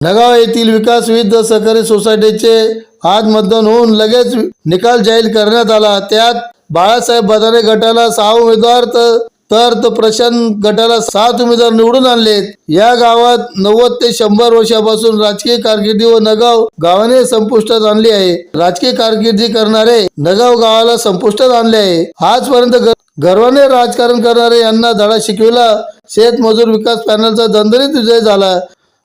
नगाव येथील विकास विविध सहकारी सोसायटीचे आज मतदान होऊन लगेच निकाल जाहीर करण्यात आला. त्यात बाळासाहेब बदाने गटाला सहा उमेदवार तर प्रशांत गटाला सात उमेदवार निवडून आणलेत या गावात नव्वद ते शंभर वर्षापासून राजकीय कारकिर्दी व नगाव गावाने संपुष्टात आणली आहे. राजकीय कारकिर्दी करणारे नगाव गावाला संपुष्टात आणले आहे. आजपर्यंत गर्वाने राजकारण करणारे यांना धडा शिकविला. शेतमजूर विकास पॅनलचा दणदणीत विजय झाला.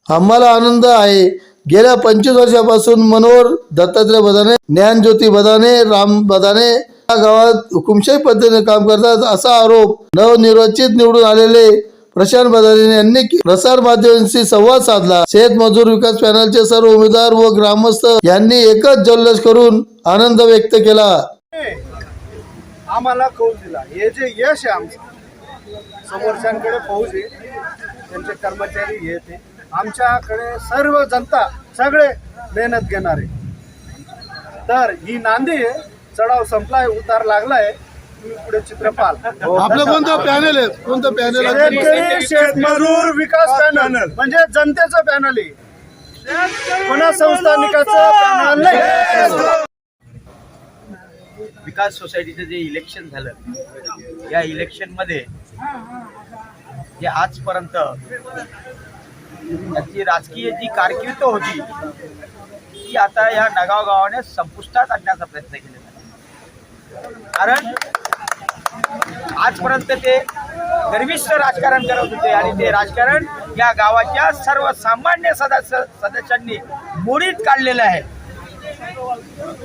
आम्हाला आनंद आहे. गेल्या पंचवीस वर्षापासून मनोहर दत्तात्रय बदाने ज्ञानज्योती बदाने राम बदाने या गावात हुकुमशाही पद्धतीने काम करतात असा आरोप नवनिर्वाचित निवडून आलेले प्रशांत बदाने यांनी प्रसार माध्यमांशी संवाद साधला. शेतमजूर विकास पॅनलचे सर्व उमेदवार व ग्रामस्थ यांनी एकच जल्लोष करून आनंद व्यक्त केला. आम्हाला कौल दिला. हे जे यश आहे आमचं समोरच्यांकडे फौज आहे त्यांचे कर्मचारी हे ते. आमच्याकडे सर्व जनता सगळे मेहनत घेणारे तर ही नांदी आहे. चढाव संपलाय उतार लागलाय. तुम्ही पुढे चित्र पाहाल आपलं कोणतं पॅनल आहे? कोणतं पॅनल शेतकरी शेतमजूर विकास पॅनल म्हणजे जनतेचं पॅनल आहे. पुन्हा संस्थानिकाचं पॅनल विकास सोसायटीचं जे इलेक्शन झालं या इलेक्शनमध्ये जे आजपर्यंत त्याची राजकीय जी कारकीर्द होती ती आता या नगाव गावाने संपुष्टात आणण्याचा प्रयत्न केलेला आहे. कारण आजपर्यंत ते गर्विष्ठ राजकारण करत होते आणि ते राजकारण या गावाच्या सर्वसामान्य सदस्य सदस्यांनी मोडीत काढलेलं आहे.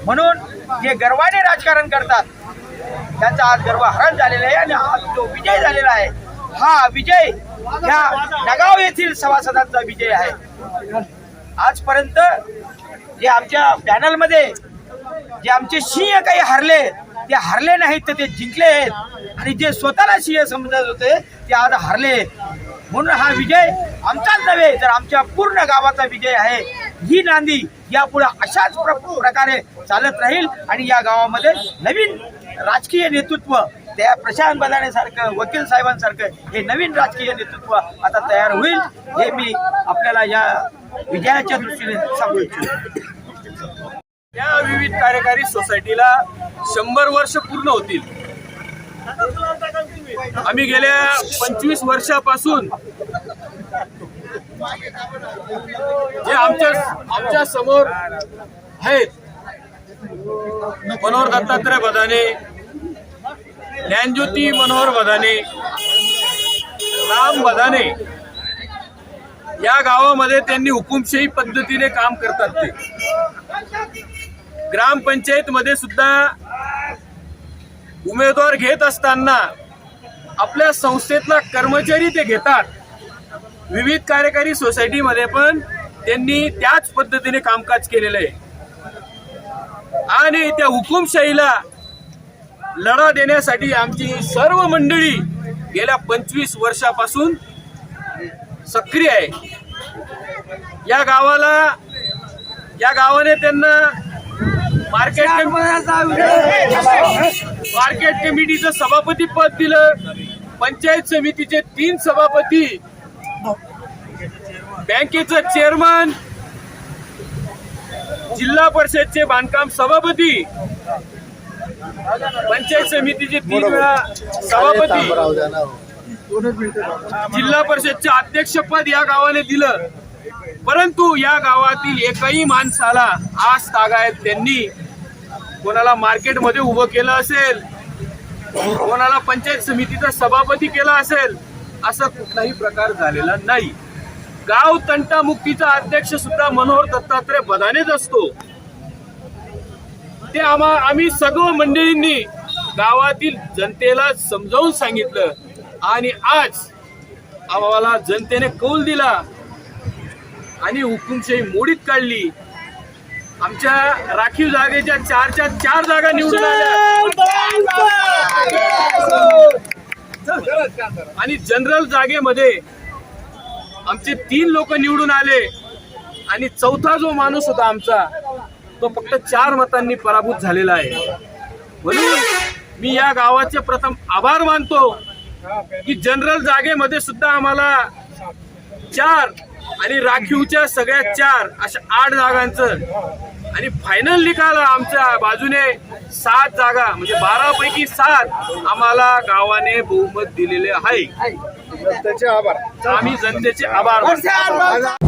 म्हणून जे गर्वाने राजकारण करतात त्यांचा आज गर्व हरण झालेला आहे आणि आज जो विजय झालेला आहे. हा विजय ह्या नगाव येथील सभासदांचा विजय आहे. आजपर्यंत जे आमच्या पॅनलमध्ये जे आमचे सिंह काही हरले ते हरले नाहीत तर ते जिंकले आहेत. आणि जे स्वतःला सिंह समजत होते ते आज हरले म्हणून हा विजय आमचाच नव्हे तर आमच्या पूर्ण गावाचा विजय आहे. ही नांदी यापुढे अशाच प्रकारे चालत राहील. आणि या गावामध्ये नवीन राजकीय नेतृत्व त्या प्रशांत बदाणेसारखं वकील साहेबांसारखं हे नवीन राजकीय नेतृत्व आता तयार होईल हे मी आपल्याला या विजयाच्या दृष्टीने सांगू इच्छितो. या विविध कार्यकारी सोसायटीला शंभर वर्ष पूर्ण होतील. आम्ही गेल्या पंचवीस वर्षापासून जे आमच्या आमच्यासमोर आहेत मनोहर दत्तात्रय बदाने ज्ञानज्योती मनोहर बदाने राम बदाने या गावामध्ये त्यांनी हुकुमशाही पद्धतीने काम करतात ते. ग्रामपंचायत मध्ये सुद्धा उमेदवार घेत असताना आपल्या संस्थेतला कर्मचारी ते घेतात. विविध कार्यकारी सोसायटीमध्ये पण त्यांनी त्याच पद्धतीने कामकाज केलेलं आहे. आणि त्या हुकुमशाहीला लढा देण्यासाठी आमची सर्व मंडळी गेल्या पंचवीस वर्षापासून सक्रिय आहे. या गावाला या गावाने त्यांना मार्केट मार्केट कमिटीचं सभापती पद दिलं. पंचायत समितीचे तीन सभापती. बँकेचं चेअरमन जिल्हा परिषदचे बांधकाम सभापती. पंचायत समितीचे तीन वेळा सभापती. जिल्हा परिषदचे अध्यक्षपद या गावाने दिलं. परंतु या गावातील एकही माणसाला आज तागायत त्यांनी कोणाला मार्केटमध्ये उभं केलं असेल कोणाला पंचायत समितीचा सभापती केला असेल असा कुठलाही प्रकार झालेला नाही. गाव तंटामुक्तीचा अध्यक्ष सुद्धा मनोहर दत्तात्रय बदानेच असतो. ते आम्हा आम्ही सर्व मंडळींनी गावातील जनतेला समजावून सांगितलं. आणि आज आम्हाला जनतेने कौल दिला आणि हुकुमशाही मोडीत काढली. आमच्या राखीव जागेच्या चारच्या चार जागा निवडून आल्या. आणि जनरल जागेमध्ये आमचे तीन लोक निवडून आले. आणि चौथा जो माणूस होता आमचा तो फक्त चार मतांनी पराभूत झालेला आहे. म्हणून मी या गावाचे प्रथम आभार मानतो की जनरल जागेमध्ये सुद्धा आम्हाला चार आणि राखीवच्या सगळ्या चार अशा आठ जागांचं आणि फायनल निकाल आमच्या बाजूने सात जागा म्हणजे बारा पैकी सात आम्हाला गावाने बहुमत दिलेले आहे. आभार. आम्ही जनतेचे आभार मानतो.